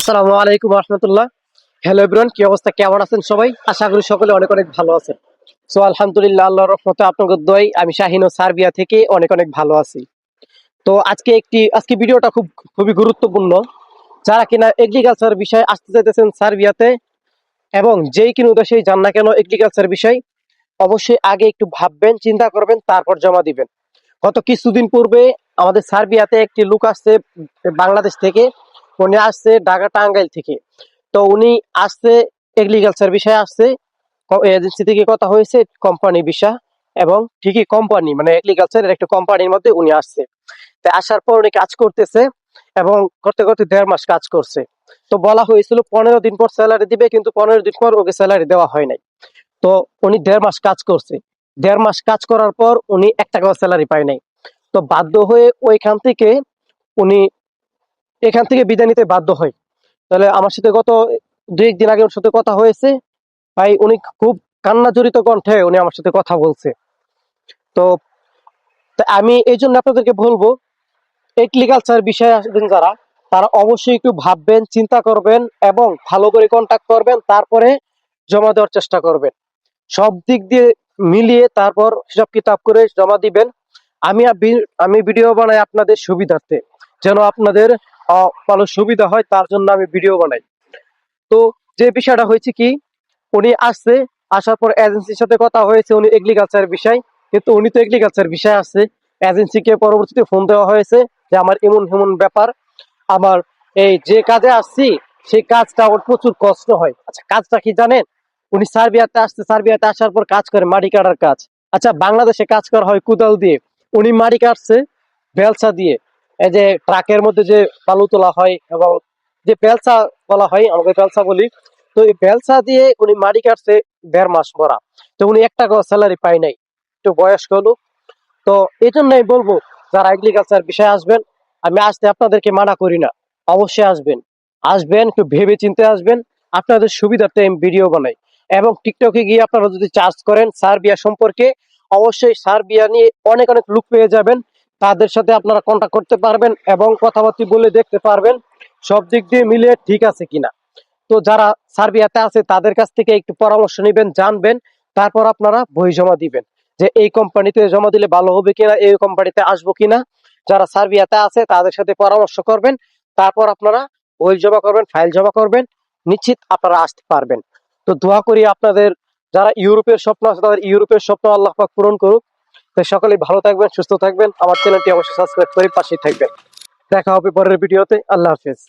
আসসালামু আলাইকুম রহমতুল্লাহ। হ্যালো কি অবস্থা? কেমন আছেন সবাই? আশা করি সকলে অনেক অনেক ভালো আছেন। সো আলহামদুলিল্লাহ রহমতে আপনাদের আমি শাহিন ও সার্বিয়া থেকে অনেক অনেক ভালো আছি। তো, আজকে একটি, আজকে ভিডিওটা খুব, খুবই গুরুত্বপূর্ণ। যারা কিনা এগ্রিকালচার বিষয়ে আসতে চাইতেছেন সার্বিয়াতে এবং যেই কিনা উদ্দেশ্যেই যান না কেন এগ্রিকালচার বিষয়, অবশ্যই আগে একটু ভাববেন, চিন্তা করবেন, তারপর জমা দিবেন। গত কিছুদিন পূর্বে আমাদের সার্বিয়াতে একটি লোক আসছে, বাংলাদেশ থেকে। উনি আসছে ঢাকা টাঙ্গাইল থেকে। তো উনি আসছে এগ্রিকালচার বিষয়ে আসছে এজেন্সি থেকে কথা হয়েছে কোম্পানি বিষয়, এবং ঠিকই কোম্পানি মানে এগ্রিকালচারের একটা কোম্পানির মধ্যে উনি আসছে। তো আসার পর উনি কাজ করতেছে, এবং করতে করতে দেড় মাস কাজ করছে। তো বলা হয়েছিল পনেরো দিন পর স্যালারি দিবে, কিন্তু পনেরো দিন পর ওকে স্যালারি দেওয়া হয় নাই। তো উনি দেড় মাস কাজ করছে। দেড় মাস কাজ করার পর উনি এক টাকাও স্যালারি পায় নাই। তো বাধ্য হয়ে ওইখান থেকে উনি এখান থেকে বিদায় নিতে বাধ্য হয়। তাহলে আমার সাথে গত দুই একদিন আগে ওর সাথে কথা হয়েছে। ভাই, উনি খুব কান্না জড়িত কণ্ঠে উনি আমার সাথে কথা বলছে। তো আমি এই জন্য আপনাদেরকে বলব এগ্রিকালচার বিষয়ে আসবেন যারা, তারা অবশ্যই একটু ভাববেন, চিন্তা করবেন এবং ভালো করে কন্ট্যাক্ট করবেন, তারপরে জমা দেওয়ার চেষ্টা করবেন। সব দিক দিয়ে মিলিয়ে তারপর হিসাব কিতাব করে জমা দিবেন। আমি আমি ভিডিও বানাই আপনাদের সুবিধার্থে। যেন আপনাদের ভালো সুবিধা হয়, তার জন্য আমি ভিডিও বানাই। তো যে বিষয়টা হয়েছে কি, উনি আসছে, আসার পর এজেন্সির সাথে কথা হয়েছে, উনি এগ্রিকালচার বিষয়, কিন্তু উনি তো এগ্রিকালচার বিষয় আসছে এজেন্সিকে পরবর্তীতে ফোন দেওয়া হয়েছে যে, আমার এমন এমন ব্যাপার, আমার এই যে কাজে আসছি, সেই কাজটা ওর প্রচুর কষ্ট হয়। আচ্ছা কাজটা কি জানেন? উনি সার্বিয়াতে আসছে, সার্বিয়াতে আসার পর কাজ করে, মাটি কাটার কাজ। আচ্ছা বাংলাদেশে কাজ করা হয় কুদাল দিয়ে। উনি মাটি কাটছে বেলসা দিয়ে। এই যে ট্রাকের মধ্যে যে বালু তোলা হয় এবং যে বেলসা বলা হয়, আমাকে বেলসা বলি, তো এই বেলসা দিয়ে উনি মাটি কাটছে দেড় মাস ভরা তো উনি এক টাকাও স্যালারি পায় নাই, একটু বয়স্ক লোক। তো এই জন্যই বলব, যারা এগ্রিকালচার বিষয়ে আসবেন, আমি আসতে আপনাদেরকে মানা করি না, অবশ্যই আসবেন। আসবেন, একটু ভেবে চিন্তে আসবেন, আপনাদের সুবিধার্থে আমি ভিডিও বানাই। এবং টিকটকে গিয়ে আপনারা যদি চার্জ করেন, সার্বিয়া সম্পর্কে, অবশ্যই সার্বিয়া নিয়ে অনেক অনেক লুক পেয়ে যাবেন। তাদের সাথে আপনারা কন্ট্যাক্ট করতে পারবেন এবং কথাবার্তা বলে দেখতে পারবেন। সব দিক দিয়ে মিলে ঠিক আছে কিনা। তো যারা সার্বিয়াতে আছে, তাদের কাছ থেকে একটু পরামর্শ নেবেন, জানবেন। তারপর আপনারা বই জমা দিবেন যে এই কোম্পানিতে জমা দিলে ভালো হবে কিনা, এই কোম্পানিতে আসব কিনা। যারা সার্বিয়াতে আছে, তাদের সাথে পরামর্শ করবেন। তারপর আপনারা বই জমা করবেন, ফাইল জমা করবেন। নিশ্চিত আপনারা আসতে পারবেন। তো দোয়া করি আপনাদের, যারা ইউরোপের স্বপ্ন আছে, তাদের ইউরোপের স্বপ্ন আল্লাহ পাক পূরণ করুক। তো সকলেই ভালো থাকবেন, সুস্থ থাকবেন। আমার চ্যানেলটি অবশ্যই সাবস্ক্রাইব করে পাশেই থাকবেন। দেখা হবে পরের ভিডিওতে। আল্লাহ হাফেজ।